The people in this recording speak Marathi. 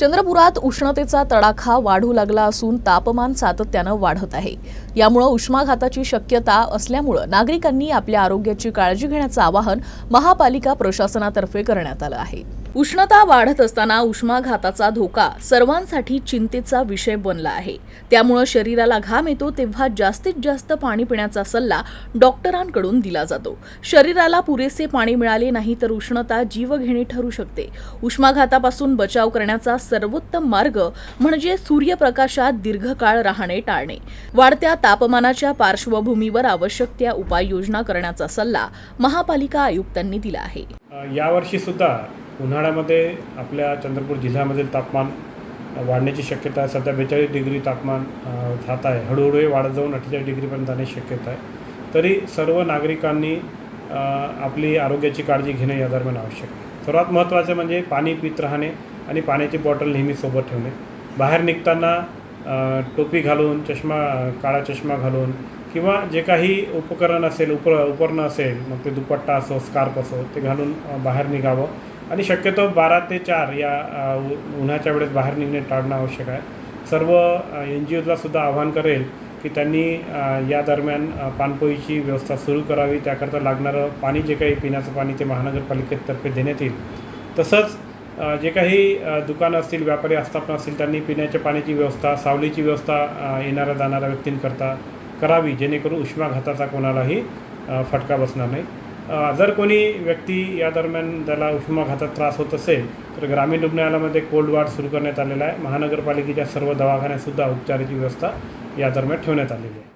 चंद्रपुरात उष्णतेचा तडाखा वाढू लागला असून तापमान सातत्यानं वाढत आहे. यामुळं उष्माघाताची शक्यता असल्यामुळं नागरिकांनी आपल्या आरोग्याची काळजी घेण्याचं आवाहन महापालिका प्रशासनातर्फे करण्यात आलं आहे. उष्णता वाढत असताना उष्माघाताचा धोका सर्वांसाठी चिंतेचा विषय बनला आहे. त्यामुळं शरीराला घाम येतो तेव्हा जास्तीत जास्त पाणी पिण्याचा सल्ला डॉक्टरांकडून दिला जातो. शरीराला पुरेसे पाणी मिळाले नाही तर उष्णता जीवघेणी ठरू शकते. उष्माघातापासून बचाव करण्याचा सर्वोत्तम मार्ग म्हणजे सूर्यप्रकाशात दीर्घकाळ राहणे टाळणे. वाढत्या तापमानाच्या पार्श्वभूमीवर आवश्यक त्या उपाययोजना करण्याचा सल्ला महापालिका आयुक्तांनी दिला आहे. यावर्षी यावर्षीसुद्धा उन्हाळ्यामध्ये आपल्या चंद्रपूर जिल्ह्यामधील तापमान वाढण्याची शक्यता आहे. सध्या बेचाळीस डिग्री तापमान जात आहे. हळूहळू वाढत जाऊन अठ्ठेचाळीस डिग्रीपर्यंत जाण्याची शक्यता आहे. तरी सर्व नागरिकांनी आपली आरोग्याची काळजी घेणे या दरम्यान आवश्यक आहे. सर्वात महत्त्वाचं म्हणजे पाणी पित राहणे. आणि पाण्याची बॉटल नेहमी सोबत ठेवणे. बाहेर निघताना टोपी घालून चष्मा काळा चष्मा घालून किंवा जे काही उपकरण असेल उप उपकरणं असेल मग ते दुपट्टा असो स्कार्फ असो ते घालून बाहेर निघावं. आणि शक्यतो बारा ते चार या उन्हाच्या वेळेस बाहेर निघणे टाळणं आवश्यक आहे. सर्व एन जी ओला सुद्धा आवाहन करेल की त्यांनी या दरम्यान पाणपोईची व्यवस्था सुरू करावी. त्याकरता लागणारं पाणी जे काही पिण्याचं पाणी ते महानगरपालिकेतर्फे देण्यात येईल. तसंच जे काही दुकानं असतील व्यापारी आस्थापना असतील त्यांनी पिण्याच्या पाण्याची व्यवस्था सावलीची व्यवस्था येणाऱ्या जाणाऱ्या व्यक्तींकरता करावी जेणेकरून उष्माघाताचा कोणालाही फटका बसणार नाही. जर कोणी व्यक्ती या दरम्यान त्याला उष्माघातात त्रास होत असेल तर ग्रामीण रुग्णालयामध्ये कोल्ड वार्ड सुरू करण्यात आलेला आहे. महानगरपालिकेच्या सर्व दवाखान्यातसुद्धा उपचाराची व्यवस्था या दरम्यान ठेवण्यात आलेली आहे.